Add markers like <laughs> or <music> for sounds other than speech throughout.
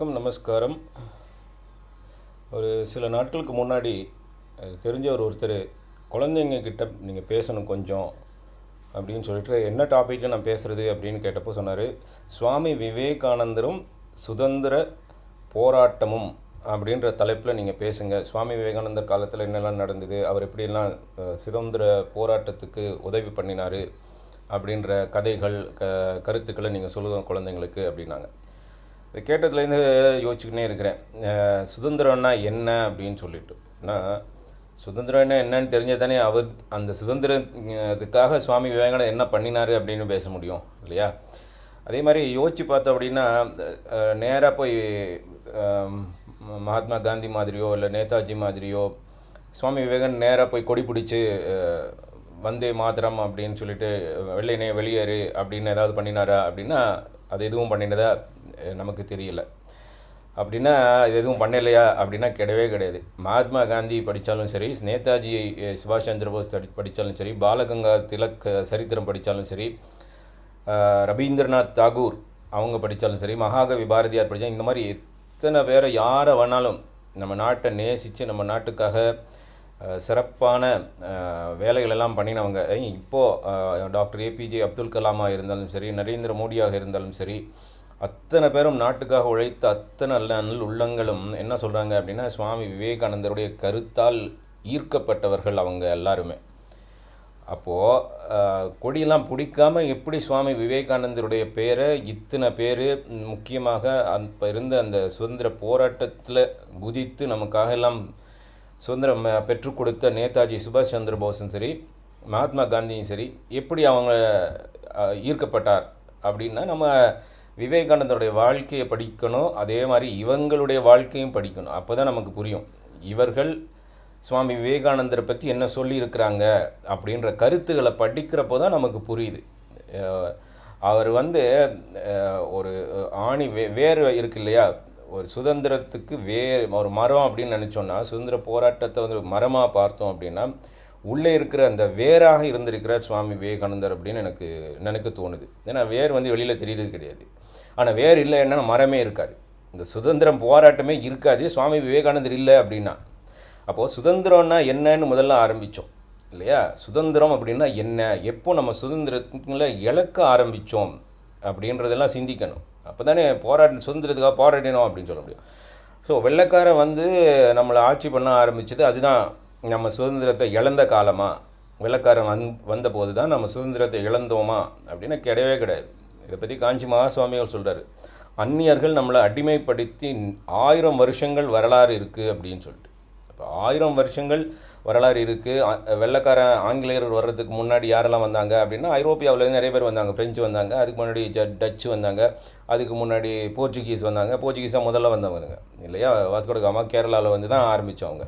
வணக்கம் நமஸ்காரம். ஒரு சில நாட்களுக்கு முன்னாடி தெரிஞ்சவர் ஒருத்தர் குழந்தைங்க கிட்ட நீங்கள் பேசணும் கொஞ்சம் அப்படின்னு சொல்லிட்டு என்ன டாப்பிக்கில் நான் பேசுகிறது அப்படின்னு கேட்டப்போ சொன்னார் சுவாமி விவேகானந்தரும் சுதந்திர போராட்டமும் அப்படின்ற தலைப்பில் நீங்கள் பேசுங்க. சுவாமி விவேகானந்தர் காலத்தில் என்னெல்லாம் நடந்தது அவர் எப்படியெல்லாம் சுதந்திர போராட்டத்துக்கு உதவி பண்ணினார் அப்படின்ற கதைகள் க கருத்துக்களை நீங்கள் சொல்லுங்கள் குழந்தைங்களுக்கு அப்படின்னாங்க. இதை கேட்டதுலேருந்து யோசிச்சுக்கினே இருக்கிறேன். சுதந்திரம்னா என்ன அப்படின்னு சொல்லிட்டு. நான் சுதந்திரம்னா என்னன்னு தெரிஞ்சது தானே அவர் அந்த சுதந்திரத்துக்காக சுவாமி விவேகானந்தர் என்ன பண்ணினார் அப்படின்னு பேச முடியும் இல்லையா? அதே மாதிரி யோசிச்சு பார்த்தோம் அப்படின்னா நேராக போய் மகாத்மா காந்தி மாதிரியோ இல்லை நேதாஜி மாதிரியோ சுவாமி விவேகன் நேராக போய் கொடி பிடிச்சி வந்தே மாத்திரம் அப்படின்னு சொல்லிட்டு வெள்ளையனே வெளியேறு அப்படின்னு ஏதாவது பண்ணினாரா அப்படின்னா அது எதுவும் பண்ணினதா நமக்கு தெரியல. அப்படின்னா இது எதுவும் பண்ணலையா? அப்படின்னா கிடையவே கிடையாது. மகாத்மா காந்தி படித்தாலும் சரி நேதாஜி சுபாஷ் சந்திர போஸ் படி படித்தாலும் சரி பாலகங்கா திலக் சரித்திரம் படித்தாலும் சரி ரபீந்திரநாத் ரவீந்திரநாத் தாகூர் அவங்க படித்தாலும் சரி மகாகவி பாரதியார் படித்தா இந்த மாதிரி எத்தனை பேரை யாரை வேணாலும் நம்ம நாட்டை நேசித்து நம்ம நாட்டுக்காக சிறப்பான வேலைகளெல்லாம் பண்ணினவங்க. இப்போது டாக்டர் ஏபிஜே அப்துல் கலாமாக இருந்தாலும் சரி நரேந்திர மோடியாக இருந்தாலும் சரி அத்தனை பேரும் நாட்டுக்காக உழைத்த அத்தனை நல்ல நல் உள்ளங்களும் என்ன சொல்கிறாங்க அப்படின்னா சுவாமி விவேகானந்தருடைய கருத்தால் ஈர்க்கப்பட்டவர்கள் அவங்க எல்லாருமே. அப்போது கொடியெல்லாம் பிடிக்காம எப்படி சுவாமி விவேகானந்தருடைய பேரை இத்தனை பேர் முக்கியமாக அப்போ இருந்த அந்த சுதந்திர போராட்டத்தில் குதித்து நமக்காக எல்லாம் சுதந்திரம் பெற்றுக் கொடுத்த நேதாஜி சுபாஷ் சந்திர போஸும் சரி மகாத்மா காந்தியும் சரி எப்படி அவங்க ஈர்க்கப்பட்டார் அப்படின்னா நம்ம விவேகானந்தருடைய வாழ்க்கையை படிக்கணும் அதே மாதிரி இவங்களுடைய வாழ்க்கையும் படிக்கணும். அப்போ தான் நமக்கு புரியும். இவர்கள் சுவாமி விவேகானந்தரை பற்றி என்ன சொல்லியிருக்கிறாங்க அப்படின்ற கருத்துக்களை படிக்கிறப்போ தான் நமக்கு புரியுது. அவர் வந்து ஒரு ஆணி வே வேர் இருக்கு இல்லையா? ஒரு சுதந்திரத்துக்கு வேர் ஒரு மரம் அப்படின்னு நினச்சோன்னா சுதந்திர போராட்டத்தை வந்து மரமாக பார்த்தோம் அப்படின்னா உள்ளே இருக்கிற அந்த வேராக இருந்திருக்கிறார் சுவாமி விவேகானந்தர் அப்படின்னு எனக்கு நினைக்க தோணுது. ஏன்னா வேர் வந்து வெளியில் தெரியறது கிடையாது. ஆனால் வேர் இல்லை என்னன்னா மரமே இருக்காது. இந்த சுதந்திரம் போராட்டமே இருக்காது. சுவாமி விவேகானந்தர் இல்லை அப்படின்னா. அப்போது சுதந்திரம்னா என்னன்னு முதல்ல ஆரம்பித்தோம் இல்லையா? சுதந்திரம் அப்படின்னா என்ன? எப்போ நம்ம சுதந்திரத்தில் இழக்க ஆரம்பித்தோம் அப்படின்றதெல்லாம் சிந்திக்கணும். அப்போ தானே போராட்ட சுதந்திரத்துக்காக போராடினோம் அப்படின்னு சொல்ல முடியும். ஸோ வெள்ளைக்காரன் வந்து நம்மளை ஆட்சி பண்ண ஆரம்பிச்சது அதுதான். நம்ம சுதந்திரத்தை இழந்த காலமாக வெள்ளக்காரன் வந் வந்தபோது தான் நம்ம சுதந்திரத்தை இழந்தோமா? அப்படின்னு கிடையவே கிடையாது. இதை பற்றி காஞ்சி மகாசுவாமிகள் சொல்கிறாரு அந்நியர்கள் நம்மளை அடிமைப்படுத்தி ஆயிரம் வருஷங்கள் வரலாறு இருக்குது அப்படின்னு சொல்லிட்டு. இப்போ ஆயிரம் வருஷங்கள் வரலாறு இருக்குது வெள்ளைக்காரன் ஆங்கிலேயர் வர்றதுக்கு முன்னாடி யாரெல்லாம் வந்தாங்க அப்படின்னா ஐரோப்பியாவிலேருந்து நிறைய பேர் வந்தாங்க. ஃப்ரெஞ்சு வந்தாங்க அதுக்கு முன்னாடி ஜ டச்சு வந்தாங்க அதுக்கு முன்னாடி போர்ச்சுகீஸ் வந்தாங்க. போர்ச்சுகீஸாக முதல்ல வந்தவங்க இல்லையா? வாஸ்கோட கேரளாவில் வந்து தான் ஆரம்பித்தவங்க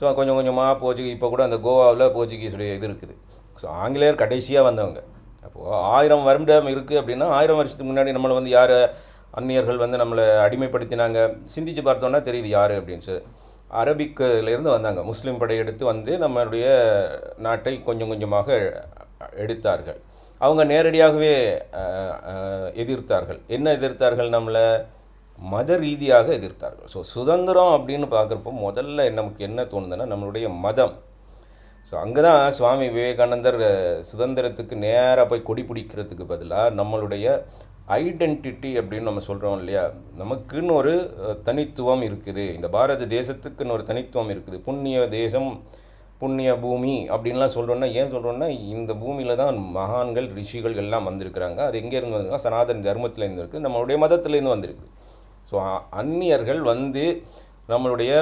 ஸோ கொஞ்சம் கொஞ்சமாக போர்ச்சுகீஸ் இப்போ கூட அந்த கோவாவில் போர்ச்சுகீஸுடைய இது இருக்குது. ஸோ ஆங்கிலேயர் கடைசியாக வந்தவங்க. அப்போது ஆயிரம் வருடம் இருக்குது அப்படின்னா ஆயிரம் வருஷத்துக்கு முன்னாடி நம்மளை வந்து யார் அந்நியர்கள் வந்து நம்மளை அடிமைப்படுத்தினாங்க? சிந்திச்சு பார்த்தோன்னா தெரியுது யார் அப்படின்னு சொல்லி. அரபிக்கிலேருந்து வந்தாங்க. முஸ்லீம் படையெடுத்து வந்து நம்மளுடைய நாட்டை கொஞ்சம் கொஞ்சமாக எடுத்தார்கள். அவங்க நேரடியாகவே எதிர்த்தார்கள். என்ன எதிர்த்தார்கள்? நம்மளை மத ரீதியாக எதிர்த்தார்கள். ஸோ சுதந்திரம் அப்படின்னு பார்க்குறப்போ முதல்ல நமக்கு என்ன தோணுதுன்னா நம்மளுடைய மதம். ஸோ அங்கே தான் சுவாமி விவேகானந்தர் சுதந்திரத்துக்கு நேராக போய் கொடி பிடிக்கிறதுக்கு பதிலாக நம்மளுடைய ஐடென்டிட்டி அப்படின்னு நம்ம சொல்கிறோம் இல்லையா? நமக்குன்னு ஒரு தனித்துவம் இருக்குது. இந்த பாரத தேசத்துக்குன்னு ஒரு தனித்துவம் இருக்குது. புண்ணிய தேசம் புண்ணிய பூமி அப்படின்லாம் சொல்கிறோன்னா ஏன் சொல்கிறோன்னா இந்த பூமியில் தான் மகான்கள் ரிஷிகள் எல்லாம் வந்திருக்கிறாங்க. அது எங்கேருந்து வந்திருக்கா? சனாதன தர்மத்துலேருந்து இருக்குது நம்மளுடைய மதத்துலேருந்து வந்திருக்கு. ஸோ அந்நியர்கள் வந்து நம்மளுடைய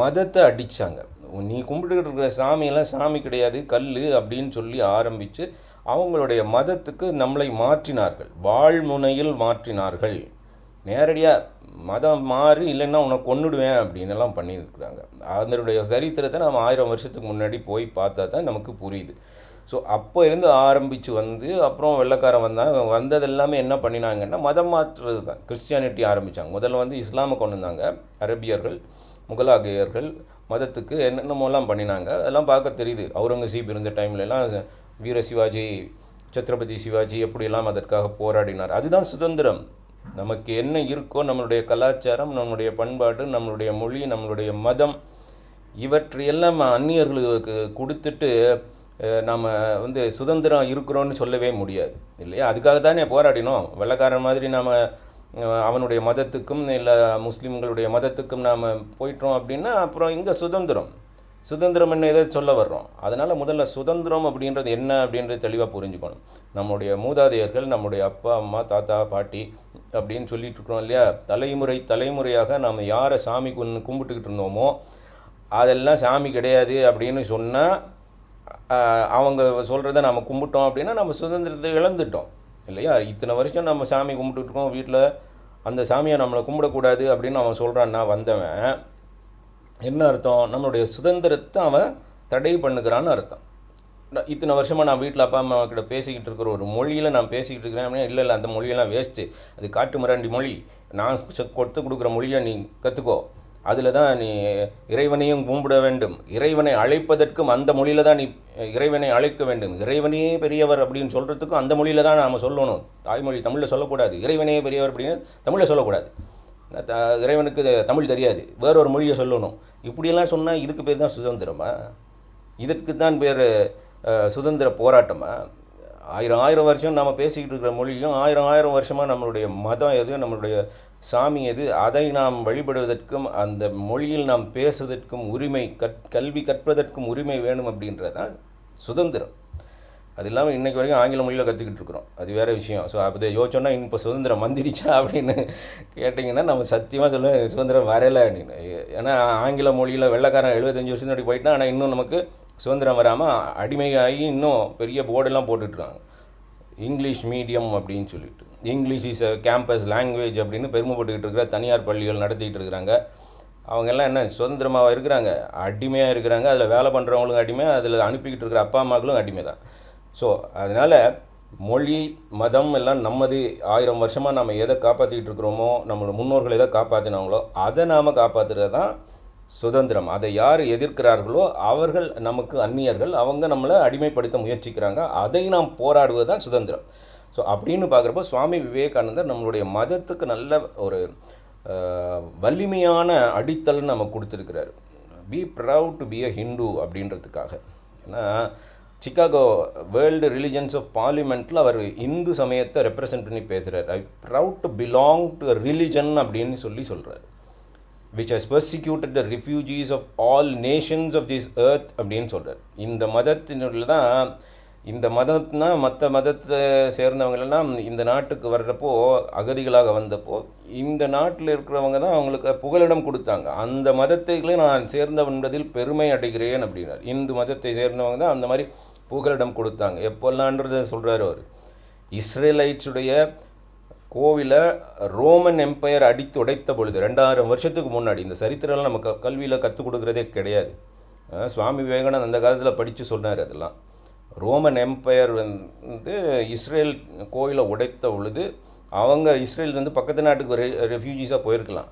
மதத்தை அடித்தாங்க நீ கும்பிட்டுக்கிட்டு இருக்கிற சாமியெல்லாம் சாமி கிடையாது. கல் அப்படின்னு சொல்லி ஆரம்பித்து அவங்களுடைய மதத்துக்கு நம்மளை மாற்றினார்கள். வாழ்முனையில் மாற்றினார்கள். நேரடியாக மதம் மாறி இல்லைன்னா உன்னை கொன்னுடுவேன் அப்படின்னு எல்லாம் பண்ணியிருக்கிறாங்க. அதனுடைய சரித்திரத்தை நம்ம ஆயிரம் வருஷத்துக்கு முன்னாடி போய் பார்த்தா தான் நமக்கு புரியுது. ஸோ அப்போ இருந்து ஆரம்பித்து வந்து அப்புறம் வெள்ளைக்காரன் வந்தாங்க வந்தது எல்லாமே என்ன பண்ணினாங்கன்னா மதம் மாற்றுறது தான். கிறிஸ்டியானிட்டி ஆரம்பித்தாங்க முதல்ல வந்து இஸ்லாமை கொண்டு வந்தாங்க. அரபியர்கள் முகலாகியர்கள் மதத்துக்கு என்னென்னமோலாம் பண்ணினாங்க. அதெல்லாம் பார்க்க தெரியுது. அவுரங்கசீப் இருந்த டைம்லலாம் வீர சிவாஜி சத்ரபதி சிவாஜி எப்படியெல்லாம் அதற்காக போராடினார். அதுதான் சுதந்திரம். நமக்கு என்ன இருக்கோ நம்மளுடைய கலாச்சாரம் நம்மளுடைய பண்பாடு நம்மளுடைய மொழி நம்மளுடைய மதம் இவற்றையெல்லாம் அந்நியர்களுக்கு கொடுத்துட்டு நாம் வந்து சுதந்திரம் இருக்கிறோன்னு சொல்லவே முடியாது. இல்லையா? அதுக்காக தானே போராடினோம். வெள்ளைக்காரன் மாதிரி நாம் அவனுடைய மதத்துக்கும் இல்லை முஸ்லீம்களுடைய மதத்துக்கும் நாம் போயிட்டோம் அப்படின்னா அப்புறம் இங்கே சுதந்திரம். சுதந்திரம் என்ன எதை சொல்ல வர்றோம்? அதனால் முதல்ல சுதந்திரம் அப்படின்றது என்ன அப்படின்றது தெளிவாக புரிஞ்சுக்கணும். நம்முடைய மூதாதையர்கள் நம்முடைய அப்பா அம்மா தாத்தா பாட்டி அப்படின்னு சொல்லிட்டு இருக்கிறோம் இல்லையா? தலைமுறை தலைமுறையாக நாம் யாரை சாமி கொண்டு கும்பிட்டுக்கிட்டு இருந்தோமோ அதெல்லாம் சாமி கிடையாது அப்படின்னு சொன்னால் அவங்க சொல்கிறத நம்ம கும்பிட்டோம் அப்படின்னா நம்ம சுதந்திரத்தை இழந்துட்டோம். இல்லையா? இத்தனை வருஷம் நம்ம சாமி கும்பிட்டுருக்கோம் வீட்டில் அந்த சாமியை நம்மளை கும்பிடக்கூடாது அப்படின்னு அவன் சொல்கிறான்னா வந்தவன். என்ன அர்த்தம்? நம்மளுடைய சுதந்திரத்தை அவன் தடை பண்ணுகிறான்னு அர்த்தம். இத்தனை வருஷமாக நான் வீட்டில் அப்பா அம்மா கிட்ட பேசிக்கிட்டு இருக்கிற ஒரு மொழியில் நான் பேசிக்கிட்டு இருக்கிறேன் அப்படின்னா இல்லை இல்லை அந்த மொழியெல்லாம் வேஸ்ட்டு. அது காட்டு மிராண்டி மொழி. நான் கொடுத்து கொடுக்குற மொழியை நீ கற்றுக்கோ அதில் தான் நீ இறைவனையும் கும்பிட வேண்டும். இறைவனை அழைப்பதற்கும் அந்த மொழியில் தான் நீ இறைவனை அழைக்க வேண்டும். இறைவனே பெரியவர் அப்படின்னு சொல்கிறதுக்கும் அந்த மொழியில் தான் நாம் சொல்லணும். தாய்மொழி தமிழில் சொல்லக்கூடாது. இறைவனே பெரியவர் அப்படின்னு தமிழில் சொல்லக்கூடாது. த இறைவனுக்கு தமிழ் தெரியாது. வேற ஒரு மொழியை சொல்லணும். இப்படியெல்லாம் சொன்னால் இதுக்கு பேர் தான் சுதந்திரமா? இதற்கு தான் பேர் சுதந்திர போராட்டமா? ஆயிரம் ஆயிரம் வருஷம் நம்ம பேசிக்கிட்டு இருக்கிற மொழியும் ஆயிரம் ஆயிரம் வருஷமாக நம்மளுடைய மதம் எது நம்மளுடைய சாமி எது அதை நாம் வழிபடுவதற்கும் அந்த மொழியில் நாம் பேசுவதற்கும் உரிமை கற் கல்வி கற்பதற்கும் உரிமை வேணும் அப்படின்றது தான் சுதந்திரம். அது இல்லாமல் இன்றைக்கு வரைக்கும் ஆங்கில மொழியில் கற்றுக்கிட்டு இருக்கிறோம். அது வேறு விஷயம். ஸோ அதை யோசிச்சோன்னா இப்போ சுதந்திரம் வந்துடுச்சா? <laughs> அப்படின்னு கேட்டிங்கன்னா நம்ம சத்தியமாக சொல்லுவேன் சுதந்திரம் வரலை. அப்படின்னு. ஏன்னா ஆங்கில மொழியில் வெள்ளக்காரன் எழுபத்தஞ்சி வருஷம் அப்படி போயிட்டா ஆனால் இன்னும் நமக்கு சுதந்திரம் வராமல் அடிமையாகி இன்னும் பெரிய போர்டெல்லாம் போட்டுட்ருக்காங்க இங்கிலீஷ் மீடியம் அப்படின்னு சொல்லிட்டு. English is a campus language அப்படின்னு பெருமைப்பட்டுக்கிட்டு இருக்கிற தனியார் பள்ளிகள் நடத்திக்கிட்டு இருக்கிறாங்க. அவங்கெல்லாம் என்ன சுதந்திரமாக இருக்கிறாங்க? அடிமையாக இருக்கிறாங்க. அதில் வேலை பண்ணுறவங்களும் அடிமை அதில் அனுப்பிக்கிட்டு இருக்கிற அப்பா அம்மாக்களும் அடிமை தான் ஸோ அதனால் மொழி மதம் எல்லாம் நம்மது ஆயிரம் வருஷமாக நம்ம எதை காப்பாற்றிக்கிட்டு இருக்கிறோமோ நம்மளோட முன்னோர்கள் எதை காப்பாற்றினாங்களோ அதை நாம் காப்பாற்றுறது தான் சுதந்திரம். அதை யார் எதிர்க்கிறார்களோ அவர்கள் நமக்கு அந்நியர்கள் அவங்க நம்மளை அடிமைப்படுத்த முயற்சிக்கிறாங்க. அதை நாம் போராடுவது தான் சுதந்திரம். ஸோ அப்படின்னு பார்க்குறப்போ சுவாமி விவேகானந்தர் நம்மளுடைய மதத்துக்கு நல்ல ஒரு வலிமையான அடித்தல் நம்ம கொடுத்துருக்கிறார். Be proud to be a Hindu அப்படின்றதுக்காக. ஏன்னா சிக்காகோ வேர்ல்டு ரிலிஜன்ஸ் ஆஃப் பார்லிமெண்ட்டில் அவர் இந்து சமயத்தை ரெப்ரசன்ட் பண்ணி பேசுகிறார் I proud to belong to religion அப்படின்னு சொல்லி சொல்கிறார் which has persecuted the refugees of all nations of this earth அப்படின்னு சொல்கிறார் இந்த மதத்தினுள்ள தான் இந்த மதம்னா மற்ற மதத்தை சேர்ந்தவங்களெல்லாம் இந்த நாட்டுக்கு வர்றப்போ அகதிகளாக வந்தப்போ இந்த நாட்டில் இருக்கிறவங்க தான் அவங்களுக்கு புகலிடம் கொடுத்தாங்க. அந்த மதத்தைகளே நான் சேர்ந்தவன் என்பதில் பெருமை அடைகிறேன் அப்படின்னார். இந்து மதத்தை சேர்ந்தவங்க தான் அந்த மாதிரி புகலிடம் கொடுத்தாங்க. எப்போல்லான்றத சொல்கிறார் அவர். இஸ்ரேலைட்ஸுடைய கோவிலை ரோமன் எம்பையர் அடித்து உடைத்த பொழுது ரெண்டாயிரம் வருஷத்துக்கு முன்னாடி இந்த சரித்திரம் நம்ம க கல்வியில் கற்றுக் கொடுக்குறதே கிடையாது. சுவாமி விவேகானந்த் அந்த காலத்தில் படித்து சொன்னார் அதெல்லாம். ரோமன் எம்பையர் வந்து இஸ்ரேல் கோவிலை உடைத்த பொழுது அவங்க இஸ்ரேல் வந்து பக்கத்து நாட்டுக்கு ரெ ரெஃப்யூஜிஸாக போயிருக்கலாம்.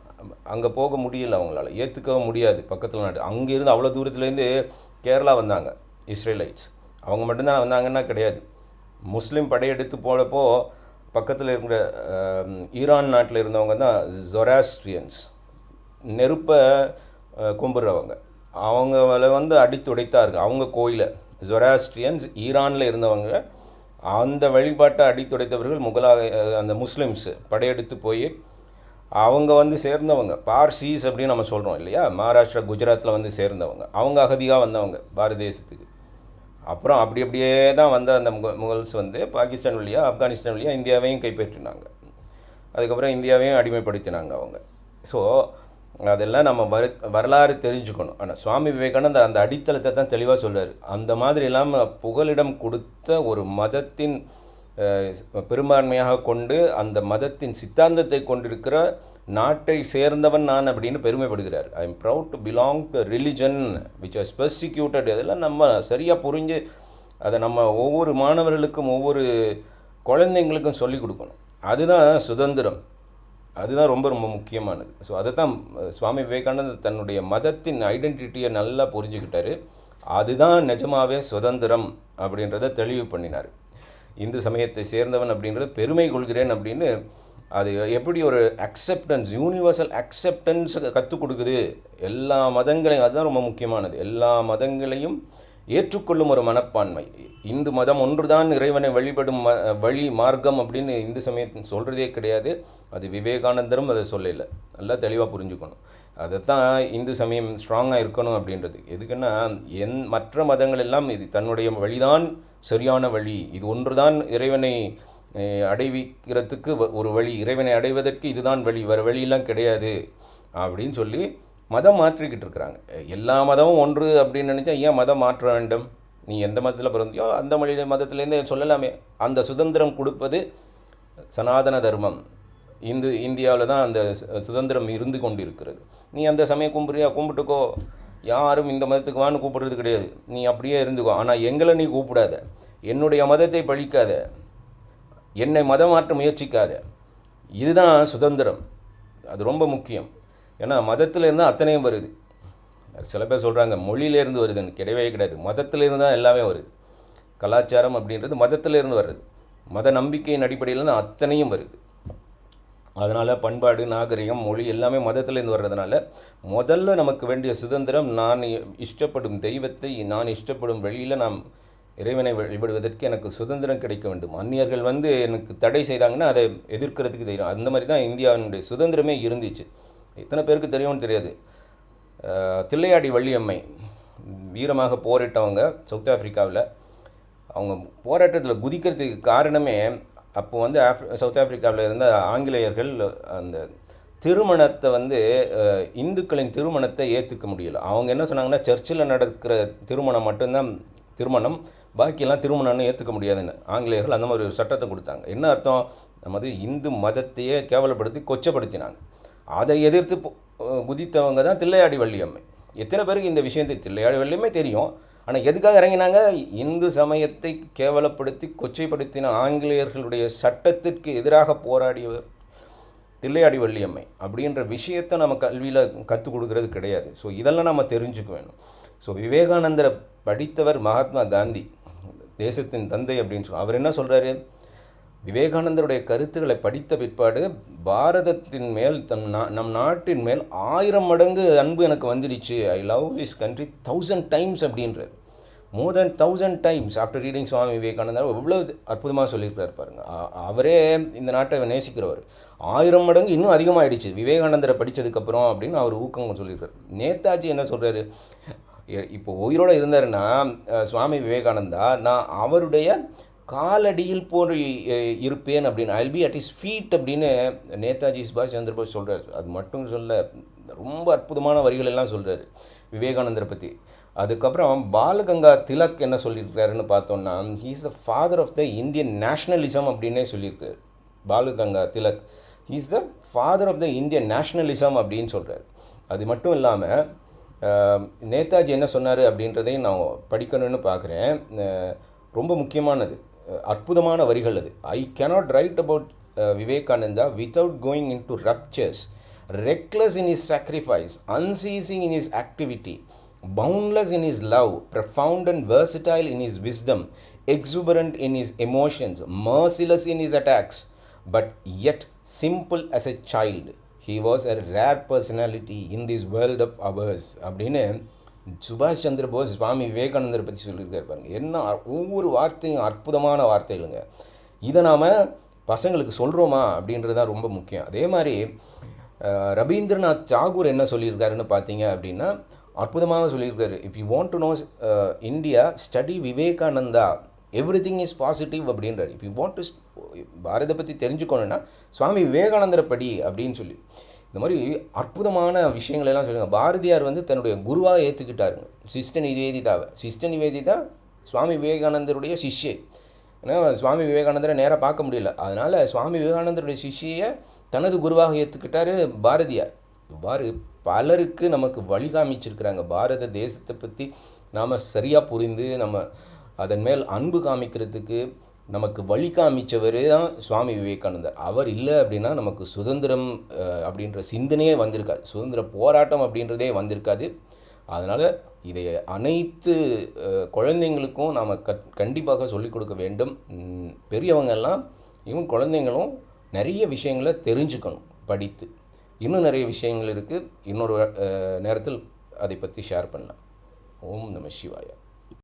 அங்கே போக முடியல அவங்களால. ஏற்றுக்கவும் முடியாது பக்கத்தில் நாட்டு அங்கேருந்து அவ்வளோ தூரத்துலேருந்து கேரளா வந்தாங்க இஸ்ரேலைட்ஸ். அவங்க மட்டும்தான் வந்தாங்கன்னா கிடையாது. முஸ்லீம் படையெடுத்து போனப்போ பக்கத்தில் இருக்கிற ஈரான் நாட்டில் இருந்தவங்க தான் ஜொராஸ்ட்ரியன்ஸ் நெருப்பை கும்பிட்றவங்க. அவங்கள வந்து அடித்து உடைத்தார்கள் அவங்க கோயிலை. ஜொராஸ்ட்ரியன்ஸ் ஈரானில் இருந்தவங்க அந்த வழிபாட்டை அடித்துடைத்தவர்கள் முகலாக அந்த முஸ்லீம்ஸு. படையெடுத்து போய் அவங்க வந்து சேர்ந்தவங்க. பார்சீஸ் அப்படின்னு நம்ம சொல்கிறோம் இல்லையா? மகாராஷ்டிரா குஜராத்தில் வந்து சேர்ந்தவங்க. அவங்க அகதியாக வந்தவங்க. பாரத தேசத்துக்கு. அப்புறம் அப்படி அப்படியே தான் வந்த அந்த முக முகல்ஸ் வந்து பாகிஸ்தான் வழியாக ஆப்கானிஸ்தான் வழியாக இந்தியாவையும் கைப்பற்றினாங்க. அதுக்கப்புறம் இந்தியாவையும் அடிமைப்படுத்தினாங்க அவங்க. ஸோ அதெல்லாம் நம்ம வர வரலாறு தெரிஞ்சுக்கணும். ஆனால் சுவாமி விவேகானந்தர் அந்த அடித்தளத்தை தான் தெளிவாக சொல்கிறார் அந்த மாதிரி இல்லாமல் புகலிடம் கொடுத்த ஒரு மதத்தின் பெரும்பான்மையாக கொண்டு அந்த மதத்தின் சித்தாந்தத்தை கொண்டிருக்கிற நாட்டை சேர்ந்தவன் நான் அப்படின்னு பெருமைப்படுகிறார். I am proud to belong to religion which has persecuted இதெல்லாம் நம்ம சரியாக புரிஞ்சு அதை நம்ம ஒவ்வொரு மாணவர்களுக்கும் ஒவ்வொரு குழந்தைங்களுக்கும் சொல்லிக் கொடுக்கணும். அதுதான் சுதந்திரம். அதுதான் ரொம்ப ரொம்ப முக்கியமானது. ஸோ அதை தான் சுவாமி விவேகானந்தர் தன்னுடைய மதத்தின் ஐடென்டிட்டியை நல்லா புரிஞ்சுக்கிட்டாரு. அதுதான் நிஜமாவே சுதந்திரம் அப்படின்றத தெளிவு பண்ணினார் இந்து சமயத்தை சேர்ந்தவன் அப்படின்றது பெருமை கொள்கிறேன் அப்படின்னு அது எப்படி ஒரு அக்செப்டன்ஸ் யூனிவர்சல் அக்செப்டன்ஸ் கற்றுக் கொடுக்குது? எல்லா மதங்களையும் அதுதான் ரொம்ப முக்கியமானது. எல்லா மதங்களையும் ஏற்றுக்கொள்ளும் ஒரு மனப்பான்மை. இந்து மதம் ஒன்றுதான் இறைவனை வழிபடும் ம வழி மார்க்கம் அப்படின்னு இந்து சமயத்தின் சொல்கிறதே கிடையாது. அது விவேகானந்தரும் அதை சொல்லலை. நல்லா தெளிவாக புரிஞ்சுக்கணும். அதை தான் இந்து சமயம் ஸ்ட்ராங்காக இருக்கணும் அப்படின்றது. எதுக்குன்னா என் மற்ற மதங்கள் எல்லாம் இது தன்னுடைய வழிதான் சரியான வழி. இது ஒன்றுதான் இறைவனை அடைவிக்கிறதுக்கு வ- ஒரு வழி. இறைவனை அடைவதற்கு இதுதான் வழி. வேறு வழியெல்லாம் கிடையாது. அப்படின்னு சொல்லி மதம் மாற்றிக்கிட்டு இருக்கிறாங்க. எல்லா மதமும் ஒன்று அப்படின்னு நினச்சா ஏன் மதம் மாற்ற வேண்டும்? நீ எந்த மதத்தில் பிறந்தியோ அந்த மொழி மதத்துலேருந்தே சொல்லலாமே. அந்த சுதந்திரம் கொடுப்பது சனாதன தர்மம். இந்து இந்தியாவில் தான் அந்த சு- சுதந்திரம் இருந்து கொண்டு இருக்கிறது நீ அந்த சமயம் கும்புறியா கும்பிட்டுக்கோ. யாரும் இந்த மதத்துக்கு வான்னு கூப்பிடுறது கிடையாது. நீ அப்படியே இருந்துக்கோ. ஆனால் எங்களை நீ கூப்பிடாத. என்னுடைய மதத்தை பழிக்காத. என்னை மதம் மாற்ற முயற்சிக்காத. இதுதான் சுதந்திரம். அது ரொம்ப முக்கியம். ஏன்னா மதத்தில் இருந்தால் அத்தனையும் வருது. சில பேர் சொல்கிறாங்க மொழியிலேருந்து வருதுன்னு. கிடையவே கிடையாது. மதத்திலேருந்து தான் எல்லாமே வருது. கலாச்சாரம் அப்படின்றது மதத்திலேருந்து வருது. மத நம்பிக்கையின் அடிப்படையில் தான் அத்தனையும் வருது. அதனால் பண்பாடு நாகரிகம் மொழி எல்லாமே மதத்துலேருந்து வர்றதுனால முதல்ல நமக்கு வேண்டிய சுதந்திரம் நான் இஷ்டப்படும் தெய்வத்தை நான் இஷ்டப்படும் வழியில் நாம் இறைவனை வழிபடுவதற்கு எனக்கு சுதந்திரம் கிடைக்க வேண்டும். அந்நியர்கள் வந்து எனக்கு தடை செய்தாங்கன்னா அதை எதிர்க்கிறதுக்கு தெரியும். அந்த மாதிரி தான் இந்தியாவினுடைய சுதந்திரமே இருந்துச்சு. எத்தனை பேருக்கு தெரியும்னு தெரியாது. தில்லையாடி வள்ளியம்மை வீரமாக போரிட்டவங்க சவுத் ஆப்பிரிக்காவில் அவங்க போராட்டத்தில் குதிக்கிறதுக்கு காரணமே அப்போ வந்து ஆஃப் சவுத் ஆஃப்ரிக்காவில் இருந்த ஆங்கிலேயர்கள் அந்த திருமணத்தை வந்து இந்துக்களின் திருமணத்தை ஏற்றுக்க முடியல. அவங்க என்ன சொன்னாங்கன்னா சர்ச்சில் நடக்கிற திருமணம் மட்டும்தான் திருமணம் பாக்கியெல்லாம் திருமணம்னு ஏற்றுக்க முடியாதுன்னு. ஆங்கிலேயர்கள் அந்த மாதிரி ஒரு சட்டத்தை கொடுத்தாங்க. என்ன அர்த்தம்? நமது இந்து மதத்தையே கேவலப்படுத்தி கொச்சப்படுத்தினாங்க. அதை எதிர்த்து குதித்தவங்க தான் தில்லையாடி வள்ளியம்மை. எத்தனை பேருக்கு இந்த விஷயத்தை தில்லையாடி வள்ளியம்மை தெரியும். ஆனால் எதுக்காக இறங்கினாங்க? இந்து சமயத்தை கேவலப்படுத்தி கொச்சைப்படுத்தின ஆங்கிலேயர்களுடைய சட்டத்திற்கு எதிராக போராடியவர் தில்லையாடி வள்ளியம்மை அப்படின்ற விஷயத்தை நம்ம கல்வியில் கற்றுக் கொடுக்கறது கிடையாது. ஸோ இதெல்லாம் நம்ம தெரிஞ்சுக்க வேணும் ஸோ விவேகானந்தரை படித்தவர் மகாத்மா காந்தி தேசத்தின் தந்தை அப்படின்னு சொல்லி அவர் என்ன சொல்கிறாரு விவேகானந்தருடைய கருத்துக்களை படித்த பிற்பாடு பாரதத்தின் மேல் தம் நா நம் நாட்டின் மேல் ஆயிரம் மடங்கு அன்பு எனக்கு வந்துடுச்சு. I love this country thousand times அப்படின்றார். More than thousand times after reading Swami Vivekanandar எவ்வளோ அற்புதமாக சொல்லியிருக்காரு பாருங்க. அவரே இந்த நாட்டை நேசிக்கிறவர். ஆயிரம் மடங்கு இன்னும் அதிகமாகிடுச்சு விவேகானந்தரை படித்ததுக்கப்புறம் அப்படின்னு அவர் ஊக்கம் சொல்லியிருக்காரு நேதாஜி என்ன சொல்கிறாரு இப்போ உயிரோடு இருந்தாருன்னா சுவாமி விவேகானந்தா நான் அவருடைய காலடியில் போய் இருப்பேன் அப்படின்னு I'll be at his feet அப்படின்னு நேதாஜி சுபாஷ் சந்திர போஸ் சொல்கிறார் அது மட்டும் சொல்ல ரொம்ப அற்புதமான வரிகள் எல்லாம் சொல்கிறாரு விவேகானந்தரை பற்றி அதுக்கப்புறம் பாலகங்கா திலக் என்ன சொல்லியிருக்காருன்னு பார்த்தோம்னா he's the father of the Indian nationalism அப்படின்னே சொல்லியிருக்காரு Balaganga Tilak he's the father of the Indian nationalism அப்படின்னு சொல்கிறார் அது மட்டும் இல்லாமல் நேதாஜி என்ன சொன்னார் அப்படின்றதையும் நான் படிக்கணும்னு பார்க்குறேன். ரொம்ப முக்கியமானது அற்புதமான வரிகள் அது. I cannot write about Vivekananda without going into raptures reckless in his sacrifice unceasing in his activity boundless in his love profound and versatile in his wisdom exuberant in his emotions merciless in his attacks but yet simple as a child he was a rare personality in this world of ours அப்படின்னு சுபாஷ் சந்திர போஸ் சுவாமி விவேகானந்தரை பற்றி சொல்லியிருக்காரு பாருங்க என்ன அ- ஒவ்வொரு வார்த்தையும் அற்புதமான வார்த்தைகளுங்க இதை நாம் பசங்களுக்கு சொல்கிறோமா அப்படின்றது தான் ரொம்ப முக்கியம் அதே மாதிரி அஹ், ரவீந்திரநாத் தாகூர் என்ன சொல்லியிருக்காருன்னு பார்த்தீங்க அப்படின்னா அற்புதமாக சொல்லியிருக்காரு. If you want to know India study Vivekananda everything is positive அப்படின்றார். இஃப் யூ வாண்ட் டு பாரதை பற்றி தெரிஞ்சுக்கணுன்னா சுவாமி விவேகானந்தரை படி அப்படின்னு சொல்லி. இந்த மாதிரி அற்புதமான விஷயங்கள் எல்லாம் பாரதியார் வந்து தன்னுடைய குருவாக ஏற்றுக்கிட்டாருங்க சிஸ்ட நிவேதிதாவை. சிஸ்ட நிவேதிதா சுவாமி விவேகானந்தருடைய சிஷ்யை. ஏன்னா சுவாமி விவேகானந்தரை நேராக பார்க்க முடியல. அதனால் சுவாமி விவேகானந்தருடைய சிஷ்யை தனது குருவாக ஏற்றுக்கிட்டாரு பாரதியார். இவ்வாறு பலருக்கு நமக்கு வழி காமிச்சிருக்கிறாங்க. பாரத தேசத்தை பற்றி நாம் சரியாக புரிந்து நம்ம அதன் மேல் அன்பு காமிக்கிறதுக்கு நமக்கு வழி காமிச்சவர் தான் சுவாமி விவேகானந்தர். அவர் இல்லை அப்படின்னா நமக்கு சுதந்திரம் அப்படின்ற சிந்தனையே வந்திருக்காது. சுதந்திர போராட்டம் அப்படின்றதே வந்திருக்காது. அதனால் இதை அனைத்து குழந்தைங்களுக்கும் நாம் கட் கண்டிப்பாக சொல்லிக் கொடுக்க வேண்டும். பெரியவங்கெல்லாம் இவங்க குழந்தைங்களும் நிறைய விஷயங்களை தெரிஞ்சுக்கணும் படித்து. இன்னும் நிறைய விஷயங்கள் இருக்குது. இன்னொரு நேரத்தில் அதை பற்றி ஷேர் பண்ணலாம். ஓம் நம சிவாயா.